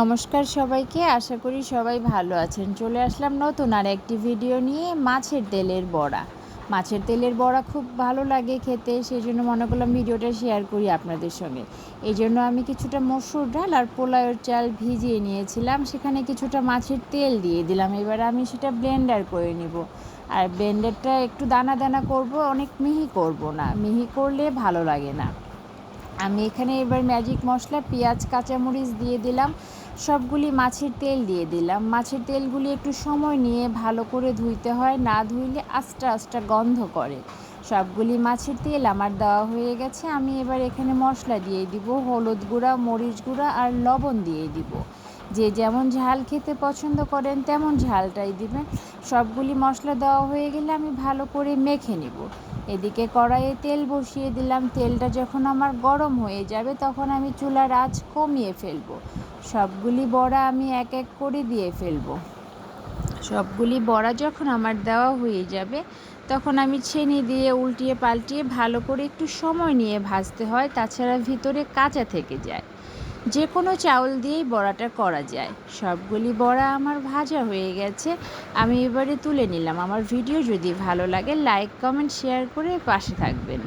নমস্কার সবাইকে, আশা করি সবাই ভালো আছেন। চলে আসলাম নতুন আর একটি ভিডিও নিয়ে মাছের তেলের বড়া। মাছের তেলের বড়া খুব ভালো লাগে খেতে সেই জন্য মনে করলাম ভিডিওটা শেয়ার করি আপনাদের সঙ্গে। এই জন্য আমি কিছুটা মসুর ডাল আর পোলাওয়ের চাল ভিজিয়ে নিয়েছিলাম, সেখানে কিছুটা মাছের তেল দিয়ে দিলাম। এবার আমি সেটা ব্লেন্ডার করে নিব। আর ব্লেন্ডারটা একটু দানা দানা করব, অনেক মিহি করব না। মিহি করলে ভালো লাগে না। আমি এখানে এবার ম্যাজিক মশলা, পেঁয়াজ, কাঁচামরিচ দিয়ে দিলাম। সবগুলি মাছের তেল দিয়ে দিলাম। মাছের তেলগুলি একটু সময় নিয়ে ভালো করে ধুইতে হয়। না ধুইলে আস্তে আস্তে গন্ধ করে। সবগুলি মাছের তেল আমার দেওয়া হয়ে গেছে। আমি এবার এখানে মশলা দিয়ে দিব। হলুদ গুঁড়া, মরিচ গুঁড়া আর লবণ দিয়ে দিব। যে যেমন ঝাল খেতে পছন্দ করেন তেমন ঝালটাই দিবেন। সবগুলি মশলা দেওয়া হয়ে গেলে আমি ভালো করে মেখে নিব। এদিকে কড়াইয়ে তেল বসিয়ে দিলাম। তেলটা যখন আমার গরম হয়ে যাবে, তখন আমি চুলার আঁচ কমিয়ে ফেলব। সবগুলি বড়া আমি এক এক করে দিয়ে ফেলব। সবগুলি বড়া যখন আমার দেওয়া হয়ে যাবে, তখন আমি ছেনি দিয়ে উল্টিয়ে পাল্টিয়ে ভালো করে একটু সময় নিয়ে ভাজতে হয়, তাছাড়া ভিতরে কাঁচা থেকে যায়। যে কোনো চাউল দিয়েই বড়াটা করা যায়। সবগুলি বড়া আমার ভাজা হয়ে গেছে। আমি এবারে তুলে নিলাম। আমার ভিডিও যদি ভালো লাগে, লাইক, কমেন্ট, শেয়ার করে পাশে থাকবেন।